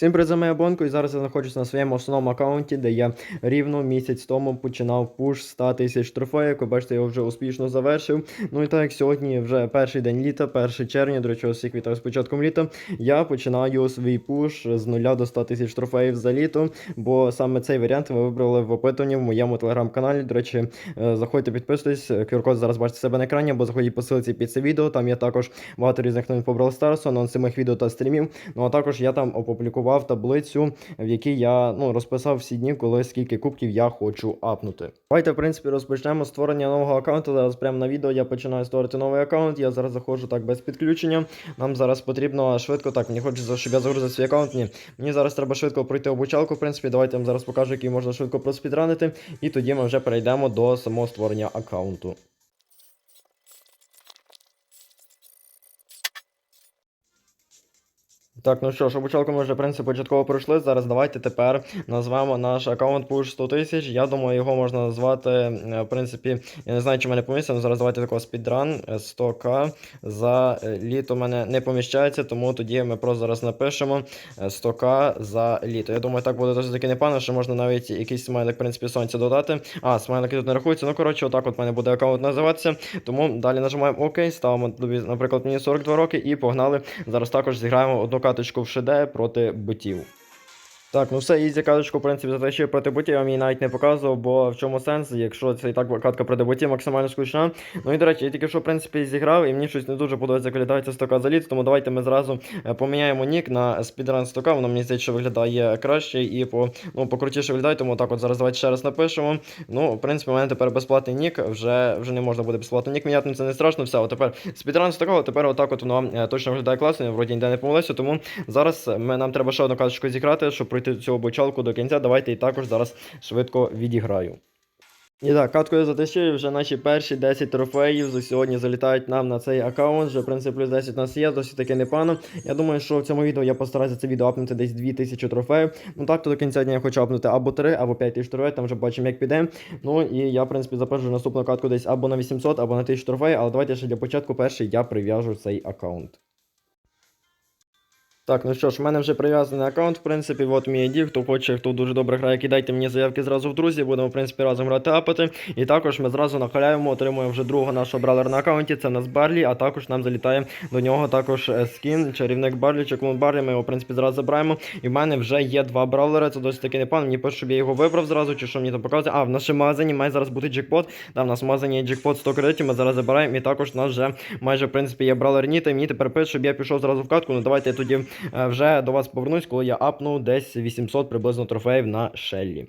Всім привіт, з вами Бонко, і зараз я знаходжусь на своєму основному аккаунті, де я рівно місяць тому починав пуш 100 тисяч трофеїв. Як ви бачите, я його вже успішно завершив. Ну і так як сьогодні вже перший день літа, 1 червня, до речі, всіх вітаю з початком літа. Я починаю свій пуш з 0 до 100 тисяч трофеїв за літо, бо саме цей варіант ви вибрали в опитуванні в моєму телеграм-каналі. До речі, е, заходьте, підписуйтесь. QR-код зараз бачите себе на екрані, або заходіть по ссылці під це відео. Там є також багато різних новин по Brawl анонси моїх відео та стрімів. Ну а також я там опублікував таблицю, в якій я ну, розписав всі дні, коли скільки кубків я хочу апнути. Давайте, в принципі, розпочнемо створення нового аккаунту. Зараз прямо на відео я починаю створити новий аккаунт. Я зараз заходжу так без підключення. Нам зараз потрібно швидко так. Мені хочеться, щоб я загрузив свій аккаунт. Ні. Мені зараз треба швидко пройти обучалку. В принципі, давайте я вам зараз покажу, який можна швидко проспідранити. І тоді ми вже перейдемо до самого створення аккаунту. Так, ну що ж, обучалку ми вже в принципі початково пройшли. Зараз давайте тепер назвемо наш аккаунт Push 100 тисяч. Я думаю, його можна назвати, е, в принципі, я не знаю, чи мене поміститься, зараз давайте такого спідран 100к. За е, літо мене не поміщається, тому тоді ми просто зараз напишемо е, 100к за літо. Я думаю, так буде досить таки непогано, що можна навіть якийсь смайлик, в принципі, сонця додати. А, смайлики тут не рахуються. Ну, коротше, отак от в мене буде аккаунт називатися. Тому далі нажимаємо ОК, ставимо, наприклад, мені 42 роки і погнали. Зараз також зіграємо одну каточку в ШД проти ботів. Так, ну все, ізі каточку, в принципі, затащив проти ботів, я вам її навіть не показував, бо в чому сенс, якщо це і так катка проти ботів максимально скучна. Ну і до речі, я тільки що, в принципі, зіграв, і мені щось не дуже подобається, стока за літ, тому давайте ми зразу е, поміняємо нік на спідран стока, воно мені здається, що виглядає краще і по, ну, покрутіше виглядає, тому так от зараз давайте ще раз напишемо. Ну, в принципі, у мене тепер безплатний нік, вже, вже не можна буде безплатно нік міняти, ну, це не страшно, все, от тепер спідран стока, тепер отак от воно е, точно виглядає класно, вроді ніде не помилився, тому зараз ми, нам треба ще одну каточку зіграти, щоб пройти цю обучалку до кінця. Давайте і також зараз швидко відіграю. І так, каткою затащив, вже наші перші 10 трофеїв за сьогодні залітають нам на цей аккаунт. Вже в принципі плюс 10 у нас є, досить таки непогано. Я думаю, що в цьому відео я постараюся це відео апнути десь 2000 трофеїв. Ну так, то до кінця дня я хочу апнути або 3, або 5 тисяч трофеїв, там вже бачимо, як піде. Ну і я, в принципі, запишу наступну катку десь або на 800, або на 1000 трофеїв, але давайте ще для початку перший я прив'яжу цей аккаунт. Так, ну що ж, в мене вже прив'язаний аккаунт, в принципі, от мій ID, хто хоче, хто дуже добре грає, кидайте мені заявки зразу в друзі, будемо, в принципі, разом грати апати. І також ми зразу нахаляємо, отримуємо вже другого нашого бралера на аккаунті, це нас Барлі, а також нам залітає до нього також е, скін, чарівник Барлі, чи клон Барлі, ми його, в принципі, зразу забираємо. І в мене вже є два бравлери, це досить таки непогано. Мені пише, щоб я його вибрав зразу, чи що мені там показує. А, в нашому магазині має зараз бути джекпот. Там в нас в магазині є джекпот 100 кредитів, ми зараз забираємо. І також у нас вже майже, в принципі, є бралер Ніта. І мені тепер пише, щоб я пішов зразу в катку. Ну давайте я тоді вже до вас повернусь, коли я апну десь 800 приблизно трофеїв на Шеллі.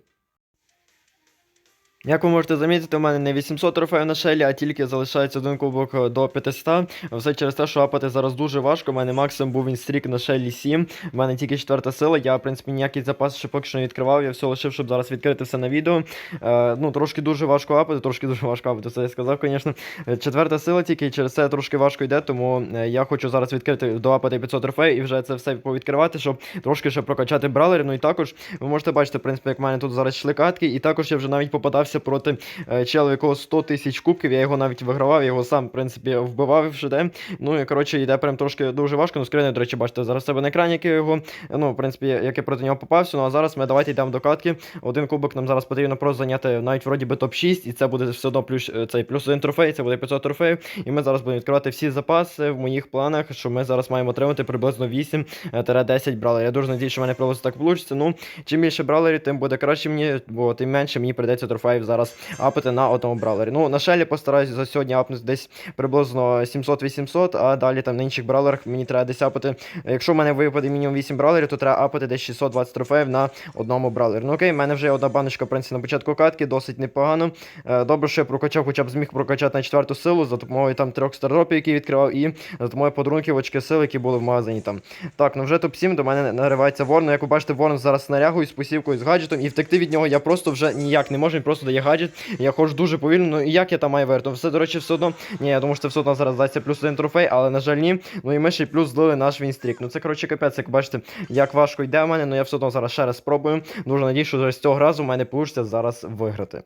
Як ви можете замітити, у мене не 800 трофеїв на шелі, а тільки залишається один кубок до 500. Все через те, що апати зараз дуже важко. У мене максимум був він стрік на шелі 7. У мене тільки четверта сила. Я, в принципі, ніякий запас ще поки що не відкривав. Я все лишив, щоб зараз відкрити все на відео. Е, ну, трошки дуже важко апати, трошки дуже важко апати, це я сказав, звісно. Четверта сила тільки через це трошки важко йде, тому е, я хочу зараз відкрити до апати 500 трофеїв і вже це все повідкривати, щоб трошки ще прокачати бралери. Ну і також ви можете бачити, в принципі, як в мене тут зараз йшли катки, і також я вже навіть попадався проти е, чела, якого 100 тисяч кубків. Я його навіть вигравав, його сам, в принципі, вбивав в ШД. Ну і коротше, йде прям трошки дуже важко. Ну, скрини, до речі, бачите, зараз себе на екрані, як я його, ну, в принципі, як я проти нього попався. Ну а зараз ми давайте йдемо до катки. Один кубок нам зараз потрібно просто зайняти навіть вроді би топ-6, і це буде все одно плюс е, цей плюс один трофей, це буде 500 трофеїв. І ми зараз будемо відкривати всі запаси в моїх планах, що ми зараз маємо отримати приблизно 8-10 бралерів. Я дуже надіюсь, що в мене приблизно так вийде. Ну, чим більше бралерів, тим буде краще мені, бо тим менше мені прийдеться трофеїв зараз апати на одному бралері. Ну, на шелі постараюся за сьогодні апнути десь приблизно 700-800, а далі там на інших бралерах мені треба десь апати. Якщо в мене випаде мінімум 8 бралерів, то треба апати десь 620 трофеїв на одному бралері. Ну окей, в мене вже одна баночка, в принципі, на початку катки, досить непогано. Е, Добре, що я прокачав, хоча б зміг прокачати на четверту силу за допомогою там трьох стардропів, які відкривав, і за допомогою подарунків очки сили, які були в там. Так, ну вже топ-7 до мене наривається Ворон. Як ви бачите, Ворон зараз снарягою з посівкою з гаджетом, і втекти від нього я просто вже ніяк не можу, він просто дає гаджет. Я ходжу дуже повільно. Ну і як я там маю верту? Все, до речі, все одно. Ні, я думаю, що все одно зараз дасть плюс один трофей, але на жаль, ні. Ну і ми ще й плюс злили наш вінстрік. Ну це коротше капець, як бачите, як важко йде в мене, ну я все одно зараз ще раз спробую. Дуже надію, що з цього разу в мене вийде зараз виграти.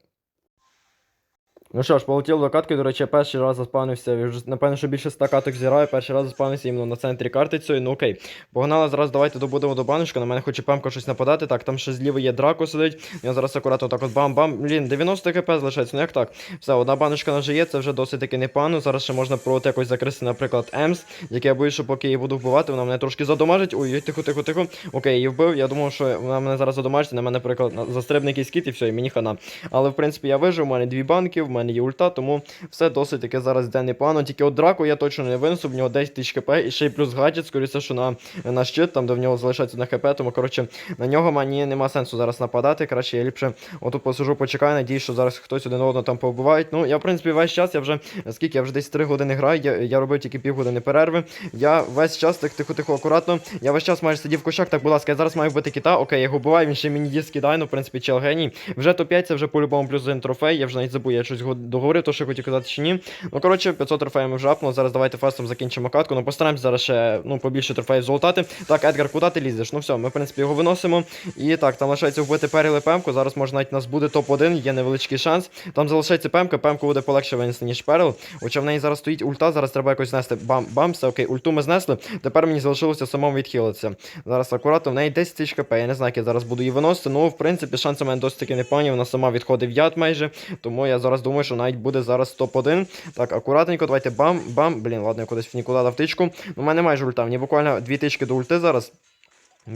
Ну що ж, полетів до катки, до речі, перший раз заспавнився, напевно, що більше 100 каток зіграю, перший раз заспавнився іменно на центрі карти цієї, ну окей. Погнали, зараз давайте добудемо до баночка, на мене хоче пемка щось нападати, так, там ще зліва є драко сидить, я зараз акуратно так от бам-бам, блін, 90 хп залишається, ну як так? Все, одна баночка вже є, це вже досить таки непогано, зараз ще можна проти якось закрити, наприклад, Емс, яке я боюсь, що поки її буду вбивати, вона мене трошки задомажить, ой, тихо, тихо, тихо, окей, її вбив, я думав, що вона мене зараз задомажить, на мене, наприклад, на- застрибне кіт і все, і мені хана. Але в принципі я вижив, у мене дві банки, в мене є ульта, тому все досить таки зараз йде непогано. Тільки от драку я точно не винесу, в нього 10 тисяч хп, і ще й плюс гаджет, скоріше, що на, на щит, там де в нього залишається на хп, тому коротше на нього мені нема сенсу зараз нападати. Краще я ліпше отут посижу, почекаю, надіюсь, що зараз хтось один одного там побувають. Ну, я в принципі весь час, я вже скільки я вже десь 3 години граю, я, я робив тільки півгодини перерви. Я весь час так тихо-тихо, акуратно. Я весь час майже сидів в кущах, так, будь ласка, я зараз маю вбити кита. Окей, я його вбиваю, він ще мені диск кидає, ну, в принципі, чел геній. Вже топ-5 це вже по-любому плюс один трофей. Я вже навіть забув, я щось го- договорив, то що хотів казати чи ні. Ну, коротше, 500 трофеїв ми вже апнули. Зараз давайте фастом закінчимо катку. Ну, постараємось зараз ще ну, побільше трофеїв золотати. Так, Едгар, куди ти лізеш? Ну все, ми, в принципі, його виносимо. І так, там лишається вбити періли пемку. Зараз може навіть у нас буде топ-1, є невеличкий шанс. Там залишається пемка, пемку буде полегше винести, ніж перил. Хоча в неї зараз стоїть ульта, зараз треба якось знести. Бам, бам, все окей, ульту ми знесли. Тепер мені залишилося самому відхилитися. Зараз акуратно, в неї 10 тисяч КП. Я не знаю, як я зараз буду її виносити. Ну, в принципі, шанси мене досить таки непогані. Вона сама відходить в яд майже. Тому я зараз думаю, що навіть буде зараз топ-1. Так, акуратненько, давайте бам, бам. Блін, ладно, я кудись нікуди дав тичку. Ну, у мене майже ульта. Мені буквально дві тички до ульти зараз.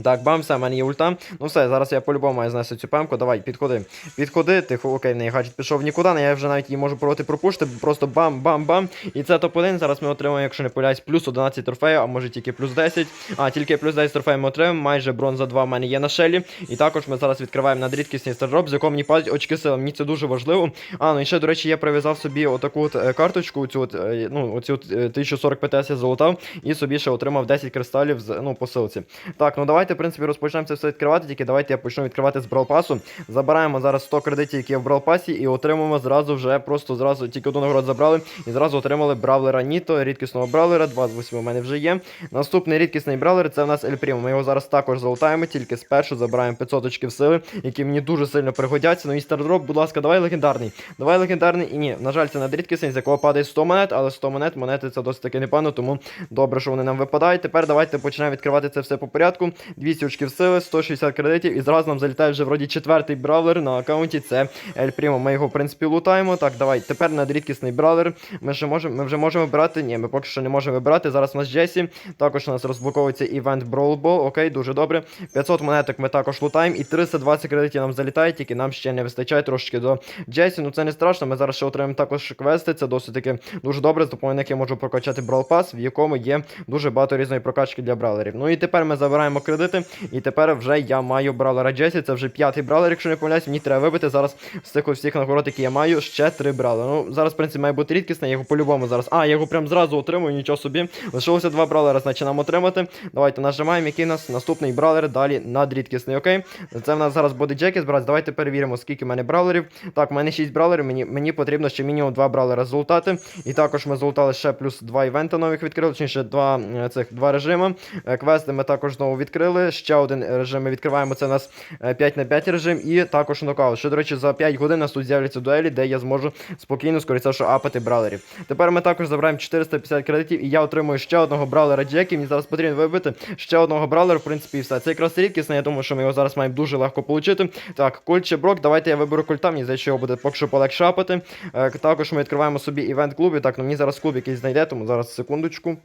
Так, бам, все, в мене є ульта. Ну все, зараз я по-любому маю знести цю пемку. Давай, підходи. Підходи, тихо, окей, в неї гаджет пішов нікуди, але я вже навіть її можу проти пропушити. Просто бам-бам-бам. І це топ-1. Зараз ми отримаємо, якщо не помиляюсь, плюс 11 трофеїв, а може тільки плюс 10. А, тільки плюс 10 трофеїв ми отримаємо. Майже бронза 2 в мене є на шелі. І також ми зараз відкриваємо надрідкісний стардроп, з якого мені падають очки сили. Мені це дуже важливо. А, ну і ще, до речі, я прив'язав собі отаку от е, карточку, цю от, е, ну, оцю от, е, 1040 ПТС я золотав, і собі ще отримав 10 кристалів з ну, посилці. Так, ну давайте, в принципі, розпочнемо це все відкривати, тільки давайте я почну відкривати з бралпасу. Забираємо зараз 100 кредитів, які є в бралпасі, і отримуємо зразу вже просто зразу тільки одну нагороду забрали і зразу отримали бравлера Ніто, рідкісного бравлера, 28 у мене вже є. Наступний рідкісний бравлер це в нас Ель Прімо. Ми його зараз також золотаємо, тільки спершу забираємо 500 очків сили, які мені дуже сильно пригодяться. Ну і стардроп, будь ласка, давай легендарний. Давай легендарний. І ні, на жаль, це не рідкісний, з якого падає 100 монет, але 100 монет, монети це досить таки непогано, тому добре, що вони нам випадають. Тепер давайте почнемо відкривати це все по порядку. 200 очків сили, 160 кредитів, і зразу нам залітає вже вроді четвертий бравлер на аккаунті. Це Ель Прімо. Ми його, в принципі, лутаємо. Так, давай. Тепер надрідкісний бравлер. Ми ще можемо, ми вже можемо вибирати. Ні, ми поки що не можемо вибирати. Зараз у нас Джесі. Також у нас розблоковується івент Ball. Окей, дуже добре. 500 монеток ми також лутаємо. І 320 кредитів нам залітає, тільки нам ще не вистачає трошечки до Джесі. Ну це не страшно. Ми зараз ще отримаємо також квести. Це досить таки дуже добре. З допомогою них я можу прокачати Brawl Pass, в якому є дуже багато різної прокачки для бравлерів. Ну і тепер ми забираємо кредити. І тепер вже я маю бравлера Джесі. Це вже п'ятий бравлер, якщо не помиляюсь. Мені треба вибити зараз з цих всіх нагород, які я маю, ще три бравлера. Ну зараз, в принципі, має бути рідкісне, я його по-любому зараз. А, я його прям зразу отримую, нічого собі. Лишилося два бравлера, значить нам отримати. Давайте нажимаємо, який у нас наступний бравлер, далі надрідкісний, окей. Це в нас зараз буде Джекі збирати. Давайте перевіримо, скільки в мене бравлерів. Так, в мене 6 бравлерів, мені, мені потрібно ще мінімум 2 бравлера золотати. І також ми золотали ще плюс 2 івенти нових відкрили, точніше, два е, цих два режими. Е, Квести ми також знову відкрили. Ще один режим ми відкриваємо. Це у нас е, 5 на 5 режим, і також нокаут. Що, до речі, за 5 годин у нас тут з'являться дуелі, де я зможу спокійно, скоріше, що апати бравлерів. Тепер ми також забираємо 450 кредитів, і я отримую ще одного бравлера Джекі. Мені зараз потрібно вибити ще одного бравлера, в принципі, і все. Це якраз рідкісне, я думаю, що ми його зараз маємо дуже легко отримати. Так, культ чи брок, давайте я виберу культа, мені здається, що буде поки що полегше апати. Е, Також ми відкриваємо собі івент клубі. Так, ну мені зараз клуб якийсь знайде, тому зараз секундочку.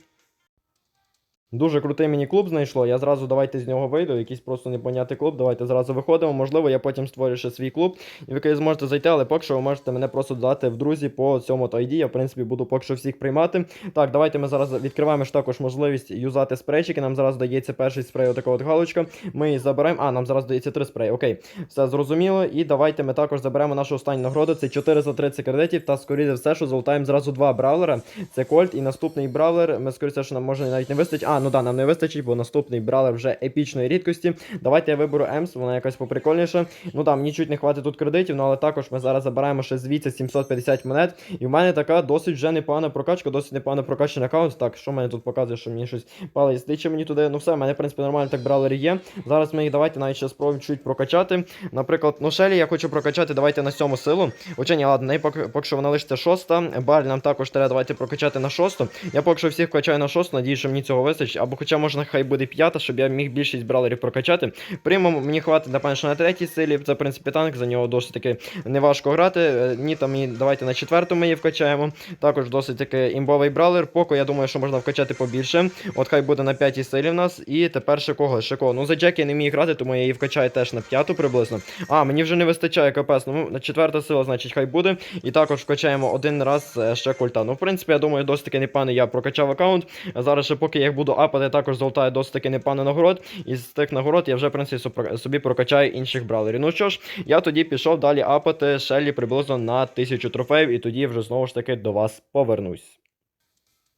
Дуже крутий мені клуб знайшло. Я зразу давайте з нього вийду. Якийсь просто непонятний клуб. Давайте зразу виходимо. Можливо, я потім створю ще свій клуб, і ви зможете зайти, але поки що ви можете мене просто додати в друзі по цьому то ID. Я в принципі буду поки що всіх приймати. Так, давайте ми зараз відкриваємо ж також можливість юзати спрейчики. Нам зараз дається перший спрей, отака от галочка. Ми її заберемо. А, нам зараз дається три спреї. Окей, все зрозуміло. І давайте ми також заберемо нашу останню нагороду. Це 430 кредитів. Та скоріше все, що золотаємо зразу два бравлера. Це Кольт і наступний бравлер. Ми скоріше, що нам може навіть не вистачить. А, ну да, нам не вистачить, бо наступний бралер вже епічної рідкості. Давайте я виберу Емс, вона якась поприкольніша. Ну там мені чуть не хватить тут кредитів, ну але також ми зараз забираємо ще звідси 750 монет. І в мене така досить вже непогана прокачка, досить непогано прокачаний аккаунт. Так, що мене тут показує, що мені щось палець стиче мені туди. Ну все, в мене, в принципі, нормально так бралери є. Зараз ми їх давайте навіть ще спробуємо чуть прокачати. Наприклад, ну Шелі я хочу прокачати, давайте на сьому силу. Хоча ні, ладно, поки, поки що вона лишиться шоста. Баль нам також треба давайте прокачати на шосту. Я поки що всіх качаю на шосту, надію, що мені цього вистачить. Або хоча можна хай буде п'ята, щоб я міг більшість бралерів прокачати. Примом мені хватить, напевно, що на третій силі. Це, в принципі, танк, за нього досить таки неважко грати. Е, Ні, там і давайте на четверту ми її вкачаємо. Також досить таки імбовий бралер. Поки я думаю, що можна вкачати побільше. От хай буде на п'ятій силі в нас. І тепер ще кого? Ще кого? Ну за Джекі я не міг грати, тому я її вкачаю теж на п'яту приблизно. А, мені вже не вистачає капець. Ну, на четверта сила, значить, хай буде. І також вкачаємо один раз е, ще культа. Ну, в принципі, я думаю, досить таки непаний я прокачав аккаунт. Зараз ще поки я їх буду апати, також золотає досить таки непаний нагород. І з тих нагород я вже, в принципі, собі прокачаю інших бралерів. Ну що ж, я тоді пішов далі апати Шеллі приблизно на 1000 трофеїв, і тоді вже знову ж таки до вас повернусь.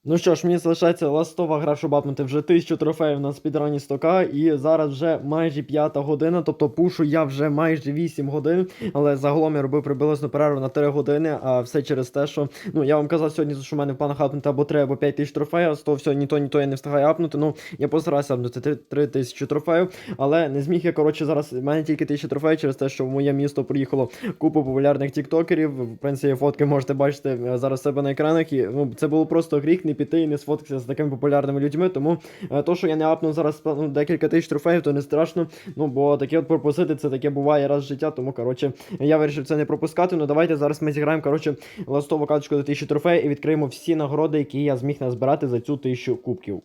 Ну що ж, мені залишається ластова гра, щоб апнути вже 1000 трофеїв на спідрані 100к, і зараз вже майже 5 година, тобто пушу я вже майже 8 годин, але загалом я робив приблизно перерву на 3 години, а все через те, що ну я вам казав сьогодні, що в мене в планах апнути або 3, або 5 тисяч трофеїв, а з того всього ні то, ні то я не встигаю апнути. Ну я постараюся апнути 3, 3 тисячі трофеїв, але не зміг я, коротше, зараз в мене тільки 1000 трофеїв через те, що в моє місто приїхало купа популярних тіктокерів. В принципі, фотки можете бачити е, зараз себе на екранах. І ну, це було просто гріх піти і не сфоткатися з такими популярними людьми. Тому е, то, що я не апнув зараз ну, декілька тисяч трофеїв, то не страшно. Ну бо таке от пропустити, це таке буває раз в життя. Тому коротше, я вирішив це не пропускати. Ну давайте зараз ми зіграємо коротше ластову карточку до тисячі трофеїв і відкриємо всі нагороди, які я зміг назбирати за цю тисячу кубків.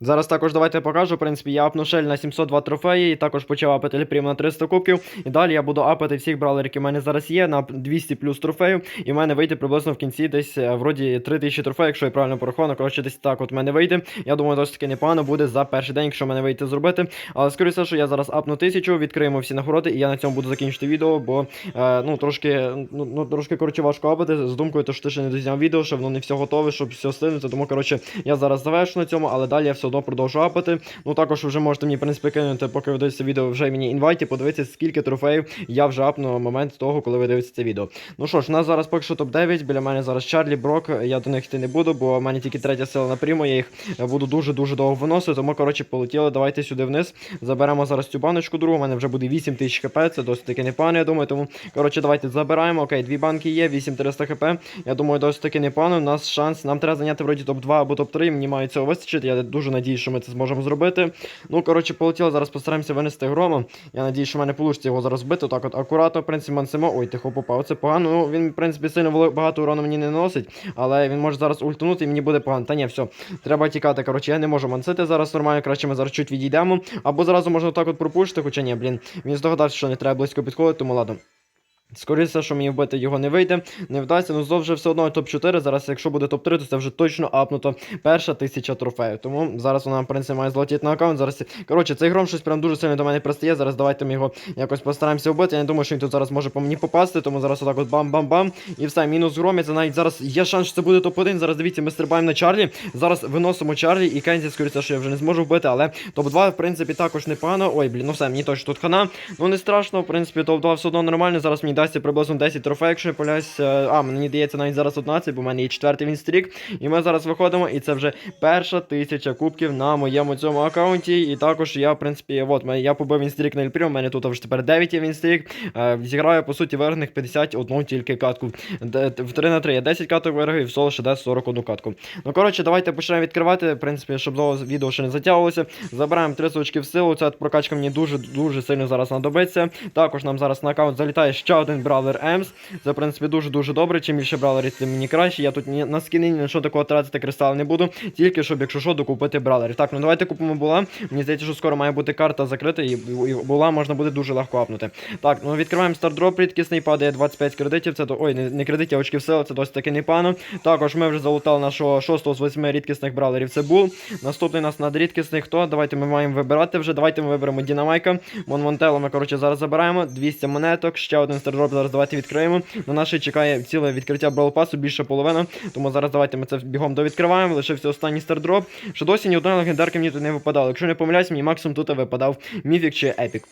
Зараз також давайте покажу. В принципі, я апну шель на 702 трофеї, і також почав апати Ліпрім на 300 кубків. І далі я буду апати всіх бралерів, які в мене зараз є, на 200 плюс трофеїв. І в мене вийде приблизно в кінці десь е, вроді 3000 трофеїв, якщо я правильно порахував. Коротше, десь так от в мене вийде. Я думаю, досить таки непогано буде за перший день, якщо в мене вийде зробити. Але скоріше, що я зараз апну 1000, відкриємо всі нагороди, і я на цьому буду закінчити відео, бо е, ну трошки, ну, ну трошки коротше важко апати. З думкою, то що ти ще не дозняв відео, що воно не все готове, щоб все стигнути. Тому коротше, я зараз завершу на цьому, але далі я все одно продовжу апати. Ну також вже можете мені в принципі кинути, поки ви дивитеся відео, вже мені інвайті, подивитися, скільки трофеїв я вже апну на момент того, коли ви дивитеся це відео. Ну що ж, у нас зараз поки що топ-9, біля мене зараз Чарлі, Брок, я до них йти не буду, бо в мене тільки третя сила на прямо, я їх буду дуже-дуже довго виносити, тому коротше полетіли, давайте сюди вниз. Заберемо зараз цю баночку другу, у мене вже буде 8 тисяч хп, це досить таки непогано, я думаю, тому коротше давайте забираємо. Окей, дві банки є, 8300 хп. Я думаю, досить таки непогано. У нас шанс, нам треба зайняти вроді топ-2 або топ-3, мені має цього вистачити. Я дуже надію, що ми це зможемо зробити. Ну, коротше, полетіло, зараз постараємося винести грома. Я надію, що в мене вийде його зараз вбити. Так от акуратно, в принципі, Мансимо. Ой, тихо попав. Це погано. Ну, він, в принципі, сильно багато урону мені не наносить, але він може зараз ультанути і мені буде погано. Та ні, все. Треба тікати. Коротше, я не можу мансити зараз нормально, краще ми зараз чуть відійдемо. Або зразу можна так от пропушити, хоча ні, блін. Він здогадався, що не треба близько підходити, тому ладно. Скоріше, що мені вбити його не вийде, не вдасться. Ну вже все одно топ-4. Зараз, якщо буде топ-3, то це вже точно апнуто перша тисяча трофеїв. Тому зараз вона, в принципі, має злотіти на аккаунт. Зараз. Коротше, цей гром щось прям дуже сильно до мене пристає. Зараз давайте ми його якось постараємося вбити. Я не думаю, що він тут зараз може по мені попасти, тому зараз отак от бам-бам-бам. І все, мінус гром. Це навіть зараз є шанс, що це буде топ-1. Зараз дивіться, ми стрибаємо на Чарлі. Зараз виносимо Чарлі і Кензі, скоріше, що я вже не зможу вбити, але топ-2, в принципі, також непогано. Ой, блін, ну все, мені точно тут хана. Ну не страшно, в принципі, топ-2 все одно нормально. Зараз мені дасться приблизно 10 трофеїв, якщо я полясь. А, мені дається навіть зараз 11, бо в мене є четвертий вінстрік. І ми зараз виходимо, і це вже перша тисяча кубків на моєму цьому аккаунті. І також я, в принципі, от, я побив вінстрік на Ельпрі, у мене тут вже тепер 9 є вінстрік. Е, Зіграю, по суті, виграних 51 тільки катку. В 3 на 3 я 10 каток виграю, і в соло ще дасть 41 катку. Ну, коротше, давайте почнемо відкривати. В принципі, щоб довго відео ще не затягувалося. Забираємо 3 очки в силу. Ця прокачка мені дуже дуже сильно зараз знадобиться. Також нам зараз на аккаунт залітає ще один бравлер Емс. Це, в принципі, дуже-дуже добре. Чим більше бравлерів, тим мені краще. Я тут ні, на на що такого тратити кристали не буду. Тільки щоб, якщо що, докупити бравлерів. Так, ну давайте купимо була. Мені здається, що скоро має бути карта закрита, і, була можна буде дуже легко апнути. Так, ну відкриваємо стардроп рідкісний, падає 25 кредитів. Це то. Ой, не, не кредитів, а очків сили, це досить таки непогано. Також ми вже залутали нашого 6 з 8 рідкісних бравлерів. Це був. Наступний нас надрідкісний хто? Давайте ми маємо вибирати вже. Давайте ми виберемо Дінамайка. Монмонтело ми, коротше, зараз забираємо. 200 монеток, ще один стардроп зараз давайте відкриємо. На нашій чекає ціле відкриття Brawl Пасу, більше половина. Тому зараз давайте ми це бігом довідкриваємо. Лишився останній стардроп. Що досі ні одна легендарка мені тут не випадало. Якщо не помиляюсь, мені максимум тут випадав міфік чи епік.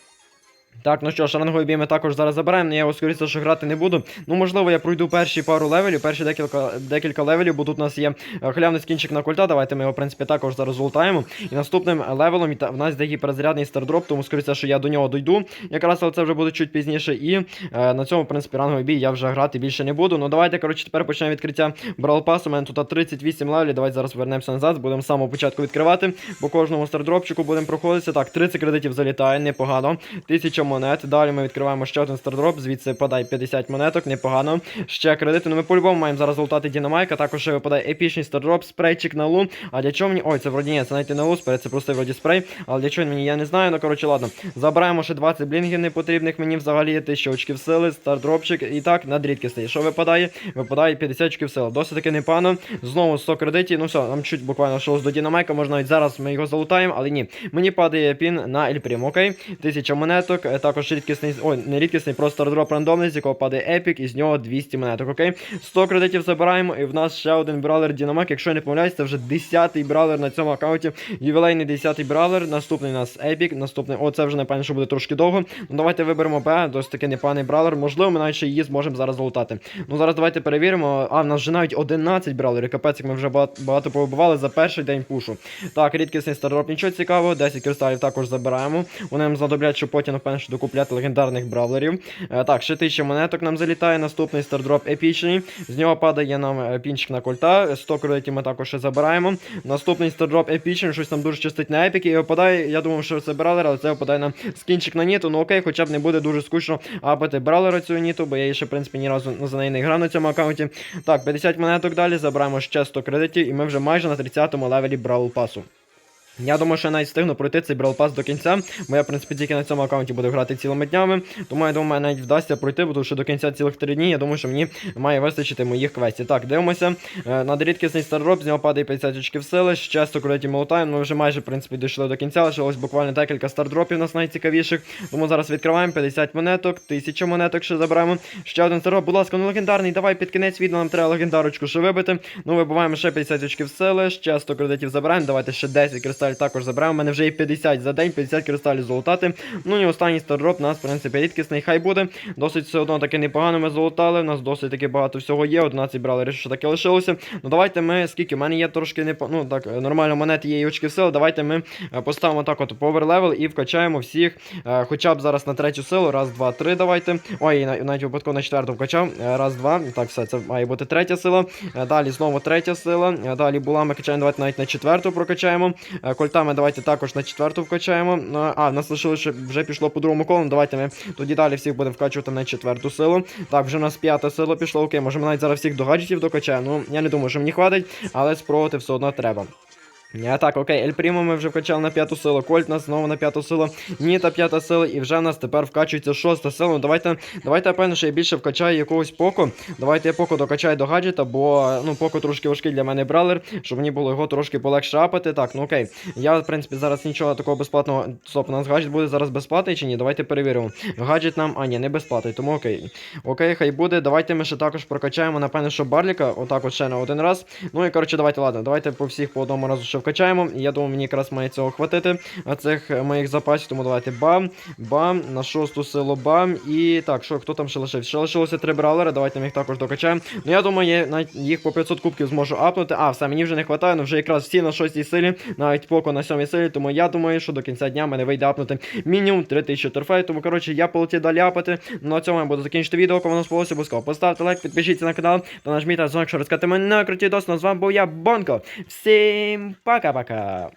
Так, ну що ж, ранговий бій ми також зараз забираємо, але я його скоріше, що грати не буду. Ну, можливо, я пройду перші пару левелів, перші декілька, декілька левелів, бо тут у нас є е, халявний скінчик на культа. Давайте ми його, в принципі, також зараз золотаємо. І наступним левелом в нас є перезарядний стардроп, тому скоріше, що я до нього дойду. Якраз але це вже буде чуть пізніше. І е, на цьому, в принципі, ранговий бій я вже грати більше не буду. Ну давайте, коротше, тепер почнемо відкриття Брал Пасу. У мене тут 38 левелів. Давайте зараз повернемося назад, будемо з самого початку відкривати. По кожному стардропчику будемо проходитися. Так, 30 кредитів залітає, непогано. 1000 монет. Далі ми відкриваємо ще один стардроп. Звідси подай 50 монеток, непогано. Ще кредити. Ну ми по-любому маємо зараз золотати Дінамайка. Також випадає епічний стардроп, спрейчик на лу. А для чого мені. Ой, це вроді ні, це навіть і на лу, спрей, це просто вроді спрей. Але для чого мені я не знаю. Ну коротше, ладно. Забираємо ще 20 блінгів непотрібних мені взагалі. 1000 очків сили, стардропчик. І так, над рідкістей. Що випадає? Випадає 50 очків сили. Досить таки непогано. Знову 100 кредитів. Ну все, нам чуть буквально шоу до Дінамайка. Може навіть зараз ми його залутаємо, але ні. Мені падає пін на Ельпрім, окей? 1000 монеток. Також рідкісний. Ой, не рідкісний, просто стардроп рандомний, з якого падає епік, і з нього 200 монеток, окей? 100 кредитів забираємо, і в нас ще один бравлер Дінамайк. Якщо я не помиляюсь, це вже 10-й бравлер на цьому аккаунті. Ювілейний 10-й бравлер. Наступний у нас епік. Наступний. О, це вже напевно, що буде трошки довго. Ну давайте виберемо Б, досить таки непоганий бравлер. Можливо, ми навіть ще її зможемо зараз залутати. Ну зараз давайте перевіримо. А, в нас вже навіть 11 бравлерів. Капець, як ми вже багато, побивали за перший день пушу. Так, рідкісний стардроп, нічого цікавого. 10 кристалів також забираємо. Вони нам знадоблять, щоб потім, напевно, що докупляти легендарних бравлерів. Е, так, ще 1000 монеток нам залітає. Наступний стардроп епічний. З нього падає нам е, пінчик на кольта. 100 кредитів ми також ще забираємо. Наступний стардроп епічний, щось там дуже частить на епіки. І випадає, я думав, що це бравлер, але це випадає нам скінчик на ніту. Ну окей, хоча б не буде дуже скучно апати бравлера цю ніту, бо я її ще, в принципі, ні разу за неї не грав на цьому аккаунті. Так, 50 монеток далі, забираємо ще 100 кредитів, і ми вже майже на 30-му левелі Бравл Пасу. Я думаю, що я навіть встигну пройти цей Pass до кінця, бо я, в принципі, тільки на цьому аккаунті буду грати цілими днями. Тому я думаю, навіть вдасться пройти, бо ще до кінця цілих 3 дні. Я думаю, що мені має вистачити моїх квестів. Так, дивимося. Е, На рідкісний стардроп, з нього падає 50 очків сили, ще 100 кредитів молотаємо. Ми вже майже, в принципі, дійшли до кінця. Лишилось буквально декілька стардропів у нас найцікавіших. Тому зараз відкриваємо 50 монеток, 1000 монеток ще забираємо. Ще один стардроп, будь ласка, ну легендарний. Давай під кінець відео нам треба легендарочку ще вибити. Ну, вибиваємо ще 50 очків сили, ще 100 кредитів забираємо. Давайте ще 10 кристалів також забираємо. У мене вже є 50 за день, 50 кристалів золотати. Ну і останній стардроп у нас, в принципі, рідкісний. Хай буде. Досить все одно таки непогано ми золотали. У нас досить таки багато всього є. 11 брали, що таке лишилося. Ну давайте ми, скільки, у мене є трошки не ну так, нормально монети є і очки сили. Давайте ми е, поставимо так от повер левел і вкачаємо всіх. е, Хоча б зараз на третю силу. Раз, два, три. Давайте. Ой, навіть випадково на четверту вкачав. Е, Раз, два. Так, все, це має бути третя сила. Е, Далі знову третя сила. Е, Далі була ми качаємо, давайте навіть на четверту прокачаємо. Кольтами давайте також на четверту вкачаємо. Ну, А, нас лишилося, вже пішло по другому колу. Давайте ми тоді далі всіх будемо вкачувати на четверту силу. Так, вже у нас п'ята сила пішла. Окей, може ми навіть зараз всіх до гаджетів докачаємо. Ну, я не думаю, що мені хватить, але спробувати все одно треба. А так, окей, Ель Прімо ми вже вкачали на п'яту силу, Кольт нас знову на п'яту силу, Ніта п'ята сила, і вже в нас тепер вкачується шоста сила. Ну давайте, давайте певно, що я більше вкачаю якогось поко. Давайте я поко докачаю до гаджета, бо ну поко трошки важкий для мене бралер, щоб мені було його трошки полегше апати. Так, ну окей. Я, в принципі, зараз нічого такого безплатного. Стоп, у нас гаджет буде зараз безплатний чи ні? Давайте перевіримо. Гаджет нам, а ні, не безплатний, тому окей. Окей, хай буде. Давайте ми ще також прокачаємо, напевно, що Барліка, отак от ще на один раз. Ну і коротше, давайте, ладно, давайте по всіх по одному разу ще вкачаємо. І я думаю, мені якраз має цього хватити. Цих е, моїх запасів, тому давайте бам, бам, на шосту силу бам. І так, що хто там ще лишився? Ще лишилося три бравлери, давайте ми їх також докачаємо. Ну я думаю, я навіть їх по 500 кубків зможу апнути. А, все, мені вже не вистачає, ну вже якраз всі на шостій силі, навіть поко на сьомій силі, тому я думаю, що до кінця дня мене вийде апнути мінімум 3000 торфей. Тому, коротше, я полетів далі апати. Ну, на цьому я буду закінчити відео. Кому воно сподобалося, обов'язково поставте лайк, підпишіться на канал та нажміть на дзвоник, щоб розказати мене на круті відос. Ну, З вами був я, Бонко. Всім пока-пока.